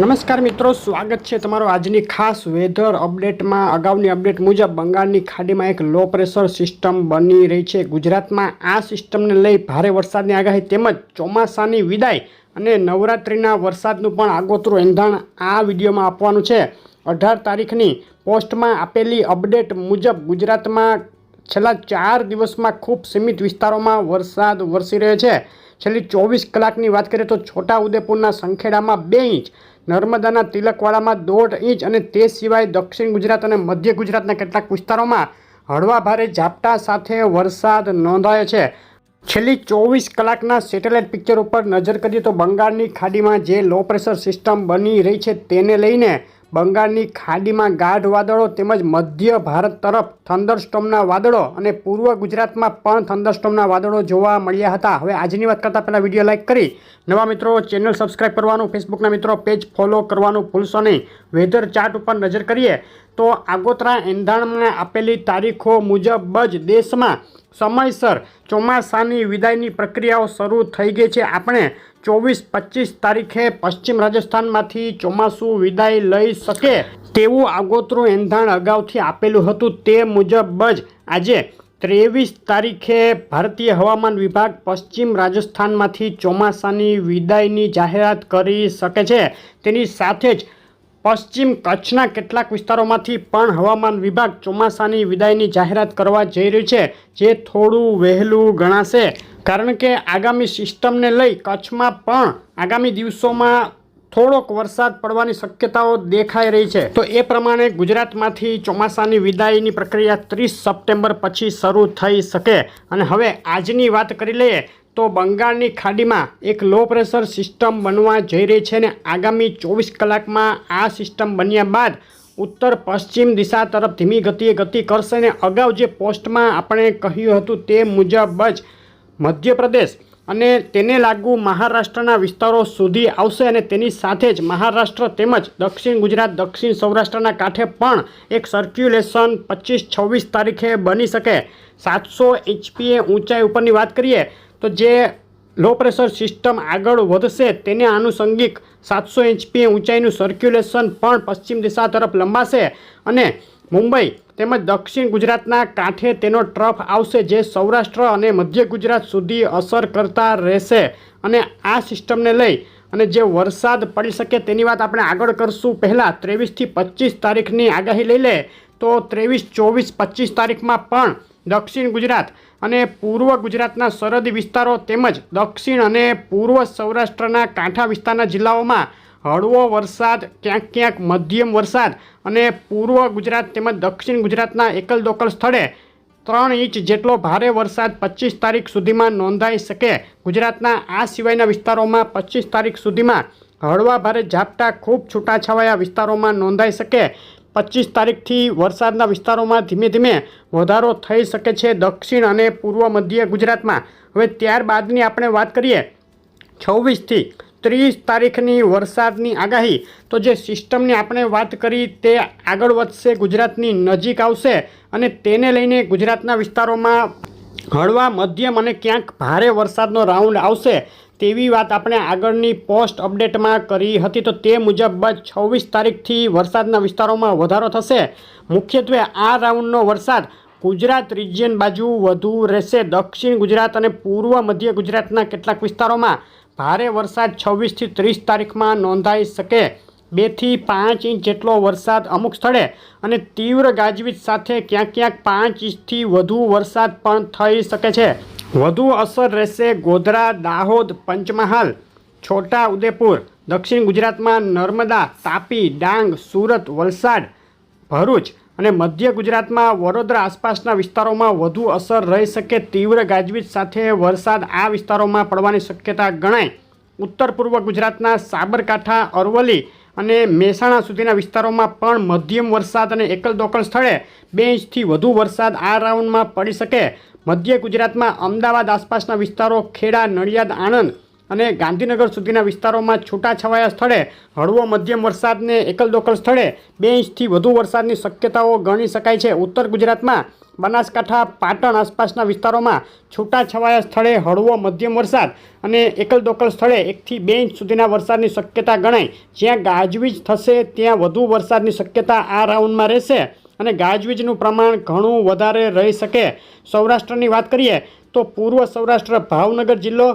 નમસ્કાર મિત્રો, સ્વાગત છે તમારો આજની ખાસ વેધર અપડેટમાં. અગાઉની અપડેટ મુજબ બંગાળની ખાડીમાં એક લો પ્રેશર સિસ્ટમ બની રહી છે. ગુજરાતમાં આ સિસ્ટમને લઈ ભારે વરસાદની આગાહી તેમજ ચોમાસાની વિદાય અને નવરાત્રિના વરસાદનું પણ આગોતરું એંધાણ આ વિડીયોમાં આપવાનું છે. અઢાર તારીખની પોસ્ટમાં આપેલી અપડેટ મુજબ ગુજરાતમાં છેલ્લા ચાર દિવસમાં ખૂબ સીમિત વિસ્તારોમાં વરસાદ વરસી રહ્યો છે. છેલ્લી ચોવીસ કલાકની વાત કરીએ તો છોટા ઉદેપુરના સંખેડામાં બે ઇંચ નર્મદાના તિલકવાડામાં દોઢ ઇંચ અને તે સિવાય દક્ષિણ ગુજરાત અને મધ્ય ગુજરાતના કેટલાક વિસ્તારોમાં હળવા ભારે ઝાપટા સાથે વરસાદ નોંધાયો છે. છેલ્લી ચોવીસ કલાકના સેટેલાઇટ પિક્ચર ઉપર નજર કરીએ તો બંગાળની ખાડીમાં જે લો પ્રેશર સિસ્ટમ બની રહી છે તેને લઈને બંગાળની ખાડીમાં ગાઢ વાદળો તેમજ મધ્ય ભારત તરફ થંડરસ્ટોમના વાદળો અને પૂર્વ ગુજરાતમાં પણ થંડરસ્ટોમના વાદળો જોવા મળ્યા હતા. હવે આજની વાત કરતાં પહેલાં વીડિયો લાઇક કરી, નવા મિત્રો ચેનલ સબસ્ક્રાઇબ કરવાનું, ફેસબુકના મિત્રો પેજ ફોલો કરવાનું ભૂલશો નહીં. વેધર ચાર્ટ ઉપર નજર કરીએ તો આગોતરા એંધાણમાં આપેલી તારીખો મુજબ જ દેશમાં સમયસર ચોમાસાની વિદાયની પ્રક્રિયાઓ શરૂ થઈ ગઈ છે. આપણે ચોવીસ, પચીસ તારીખે પશ્ચિમ રાજસ્થાનમાંથી ચોમાસું વિદાય લઈ શકે તેવું આગોતરું એંધાણ અગાઉથી આપેલું હતું. તે મુજબ જ આજે ત્રેવીસ તારીખે ભારતીય હવામાન વિભાગ પશ્ચિમ રાજસ્થાનમાંથી ચોમાસાની વિદાયની જાહેરાત કરી શકે છે. તેની સાથે જ પશ્ચિમ કચ્છના કેટલાક વિસ્તારોમાંથી પણ હવામાન વિભાગ ચોમાસાની વિદાયની જાહેરાત કરવા જઈ રહ્યું છે, જે થોડું વહેલું ગણાશે. કારણ કે આગામી સિસ્ટમને લઈ કચ્છમાં પણ આગામી દિવસોમાં થોડોક વરસાદ પડવાની શક્યતાઓ દેખાઈ રહી છે. તો એ પ્રમાણે ગુજરાતમાંથી ચોમાસાની વિદાયની પ્રક્રિયા ત્રીસ સપ્ટેમ્બર પછી શરૂ થઈ શકે. અને હવે આજની વાત કરી લઈએ તો બંગાળની ખાડીમાં એક લો પ્રેશર સિસ્ટમ બનવા જઈ રહી છે અને આગામી ચોવીસ કલાકમાં આ સિસ્ટમ બન્યા બાદ ઉત્તર પશ્ચિમ દિશા તરફ ધીમી ગતિએ ગતિ કરશે અને અગાઉ જે પોસ્ટમાં આપણે કહ્યું હતું તે મુજબ જ મધ્યપ્રદેશ અને તેને લાગુ મહારાષ્ટ્રના વિસ્તારો સુધી આવશે અને તેની સાથે જ મહારાષ્ટ્ર તેમજ દક્ષિણ ગુજરાત, દક્ષિણ સૌરાષ્ટ્રના કાંઠે પણ એક સર્ક્યુલેશન પચીસ, છવ્વીસ તારીખે બની શકે. સાતસો એચપીએ ઊંચાઈ ઉપરની વાત કરીએ તો જે લો પ્રેશર સિસ્ટમ આગળ વધશે તેને આનુષંગિક સાતસો એચપીએ ઊંચાઈનું સર્ક્યુલેશન પણ પશ્ચિમ દિશા તરફ લંબાશે. અને મુંબઈ તેમજ દક્ષિણ ગુજરાતના કાંઠે તેનો ટ્રફ આવશે જે સૌરાષ્ટ્ર અને મધ્ય ગુજરાત સુધી અસર કરતા રહેશે. અને આ સિસ્ટમને લઈ અને જે વરસાદ પડી શકે તેની વાત આપણે આગળ કરશું. પહેલાં ત્રેવીસથી પચીસ તારીખની આગાહી લઈ લે તો ત્રેવીસ, ચોવીસ, પચીસ તારીખમાં પણ દક્ષિણ ગુજરાત અને પૂર્વ ગુજરાતના સરહદી વિસ્તારો તેમજ દક્ષિણ અને પૂર્વ સૌરાષ્ટ્રના કાંઠા વિસ્તારના જિલ્લાઓમાં હળવો વરસાદ, ક્યાંક ક્યાંક મધ્યમ વરસાદ અને પૂર્વ ગુજરાત તેમજ દક્ષિણ ગુજરાતના એકલ દોકલ સ્થળે ત્રણ ઇંચ જેટલો ભારે વરસાદ પચીસ તારીખ સુધીમાં નોંધાઈ શકે. ગુજરાતના આ સિવાયના વિસ્તારોમાં પચીસ તારીખ સુધીમાં હળવા ભારે ઝાપટા, ખૂબ છૂટાછવાયા વિસ્તારોમાં નોંધાઈ શકે. પચીસ તારીખથી વરસાદના વિસ્તારોમાં ધીમે ધીમે વધારો થઈ શકે છે દક્ષિણ અને પૂર્વ મધ્ય ગુજરાતમાં. હવે ત્યારબાદની આપણે વાત કરીએ છવ્વીસથી. ત્રીસ તારીખની વરસાદની આગાહી. તો જે સિસ્ટમની આપણે વાત કરી તે આગળ વધશે, ગુજરાતની નજીક આવશે અને તેને લઈને ગુજરાતના વિસ્તારોમાં હળવા, મધ્યમ અને ક્યાંક ભારે વરસાદનો રાઉન્ડ આવશે તેવી વાત આપણે આગળની પોસ્ટ અપડેટમાં કરી હતી. તો તે મુજબ છવ્વીસ તારીખથી વરસાદના વિસ્તારોમાં વધારો થશે. મુખ્યત્વે આ રાઉન્ડનો વરસાદ ગુજરાત રિજિયન બાજુ વધુ રહેશે. દક્ષિણ ગુજરાત અને પૂર્વ મધ્ય ગુજરાતના કેટલાક વિસ્તારોમાં ભારે વરસાદ છવ્વીસથી ત્રીસ તારીખમાં નોંધાઈ શકે. બેથી પાંચ ઇંચ જેટલો વરસાદ અમુક સ્થળે અને તીવ્ર ગાજવીજ સાથે ક્યાંક ક્યાંક પાંચ ઇંચથી વધુ વરસાદ પણ થઈ શકે છે. વધુ અસર રહેશે ગોધરા, દાહોદ, પંચમહાલ, છોટા ઉદેપુર, દક્ષિણ ગુજરાતમાં નર્મદા, તાપી, ડાંગ, સુરત, વલસાડ, ભરૂચ અને મધ્ય ગુજરાતમાં વડોદરા આસપાસના વિસ્તારોમાં વધુ અસર રહી શકે તીવ્ર ગાજવીજ સાથે વરસાદ આ વિસ્તારોમાં પડવાની શક્યતા ગણાય. ઉત્તર પૂર્વ ગુજરાતના સાબરકાંઠા, અરવલ્લી અને મહેસાણા સુધીના વિસ્તારોમાં પણ મધ્યમ વરસાદ અને એકલ દોકલ સ્થળે બે ઇંચથી વધુ વરસાદ આ રાઉન્ડમાં પડી શકે. મધ્ય ગુજરાતમાં અમદાવાદ આસપાસના વિસ્તારો ખેડા, નડિયાદ, આણંદ અને ગાંધીનગર સુધીના વિસ્તારોમાં છૂટાછવાયા સ્થળે હળવો મધ્યમ વરસાદને એકલદોકલ સ્થળે બે ઇંચથી વધુ વરસાદની શક્યતાઓ ગણી શકાય છે. ઉત્તર ગુજરાતમાં બનાસકાંઠા, પાટણ આસપાસના વિસ્તારોમાં છૂટાછવાયા સ્થળે હળવો મધ્યમ વરસાદ અને એકલદોકલ સ્થળે એકથી બે ઇંચ સુધીના વરસાદની શક્યતા ગણાય. જ્યાં ગાજવીજ થશે, ત્યાં વધુ વરસાદની શક્યતા આ રાઉન્ડમાં રહેશે અને ગાજવીજનું પ્રમાણ ઘણું વધારે રહી શકે. સૌરાષ્ટ્રની વાત કરીએ તો પૂર્વ સૌરાષ્ટ્ર ભાવનગર જિલ્લો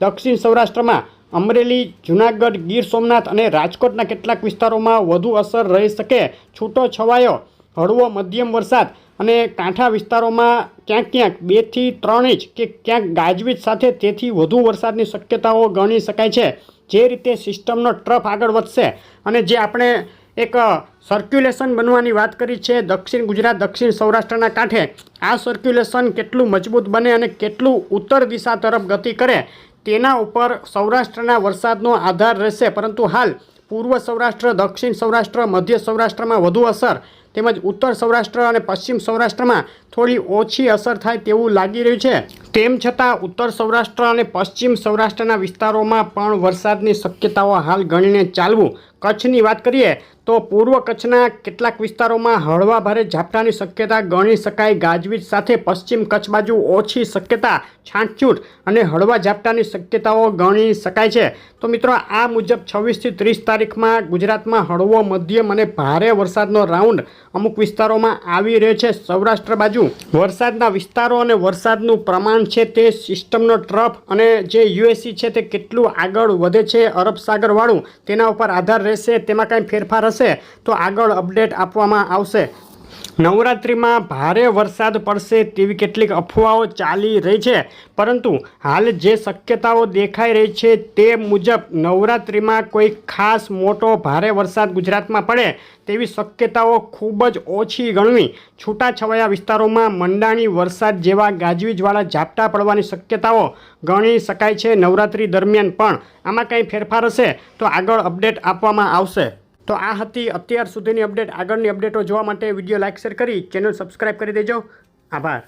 દક્ષિણ સૌરાષ્ટ્રમાં અમરેલી, જુનાગઢ, ગીર સોમનાથ અને રાજકોટના કેટલાક વિસ્તારોમાં વધુ અસર રહી શકે છૂટો છવાયો, હળવો મધ્યમ વરસાદ અને કાંઠા વિસ્તારોમાં ક્યાંક ક્યાંક બેથી ત્રણ ઇંચ કે ક્યાંક ગાજવીજ સાથે તેથી વધુ વરસાદની શક્યતાઓ ગણી શકાય છે. જે રીતે સિસ્ટમનો ટ્રફ આગળ વધશે અને જે આપણે એક સર્ક્યુલેશન બનવાની વાત કરી છે દક્ષિણ ગુજરાત, દક્ષિણ સૌરાષ્ટ્રના કાંઠે, આ સર્ક્યુલેશન કેટલું મજબૂત બને અને કેટલું ઉત્તર દિશા તરફ ગતિ કરે તેના ઉપર સૌરાષ્ટ્રના વરસાદનો આધાર રહેશે. પરંતુ હાલ પૂર્વ સૌરાષ્ટ્ર, દક્ષિણ સૌરાષ્ટ્ર, મધ્ય સૌરાષ્ટ્રમાં વધુ અસર તેમજ ઉત્તર સૌરાષ્ટ્ર અને પશ્ચિમ સૌરાષ્ટ્રમાં થોડી ઓછી અસર થાય તેવું લાગી રહ્યું છે. તેમ છતાં ઉત્તર સૌરાષ્ટ્ર અને પશ્ચિમ સૌરાષ્ટ્રના વિસ્તારોમાં પણ વરસાદની શક્યતાઓ હાલ ગણીને ચાલવું. કચ્છની વાત કરીએ તો પૂર્વ કચ્છના કેટલાક વિસ્તારોમાં હળવા ભારે ઝાપટાની શક્યતા ગણી શકાય. ગાજવીજ સાથે પશ્ચિમ કચ્છ બાજુ ઓછી શક્યતા, છાંટછૂટ અને હળવા ઝાપટાની શક્યતાઓ ગણી શકાય છે. તો મિત્રો, આ મુજબ છવ્વીસથી ત્રીસ તારીખમાં ગુજરાતમાં હળવો મધ્યમ અને ભારે વરસાદનો રાઉન્ડ અમુક વિસ્તારોમાં આવી રહ્યો છે. સૌરાષ્ટ્ર બાજુ વરસાદના વિસ્તારો અને વરસાદનું પ્રમાણ છે તે સિસ્ટમનો ટ્રફ અને જે યુએસી છે તે કેટલું આગળ વધે છે અરબ સાગરવાળું તેના ઉપર આધાર રહેશે. તેમાં કાંઈ ફેરફાર હશે? તો આગળ અપડેટ આપવામાં આવશે. નવરાત્રિમાં ભારે વરસાદ પડશે તેવી કેટલીક અફવાઓ ચાલી રહી છે. પરંતુ હાલ જે શક્યતાઓ દેખાઈ રહી છે તે મુજબ નવરાત્રિમાં કોઈ ખાસ મોટો ભારે વરસાદ ગુજરાતમાં પડે તેવી શક્યતાઓ ખૂબ જ ઓછી ગણવી છૂટાછવાયા વિસ્તારોમાં મંડાણી, વરસાદ જેવા ગાજવીજવાળા ઝાપટા પડવાની શક્યતાઓ ગણી શકાય છે નવરાત્રિ દરમિયાન પણ. આમાં કંઈ ફેરફાર હશે તો આગળ અપડેટ આપવામાં આવશે. તો આ હતી અત્યાર સુધીની અપડેટ. આગળની અપડેટો જોવા માટે વીડિયો લાઇક શેર કરી, ચેનલ સબસ્ક્રાઈબ કરી દેજો. આભાર.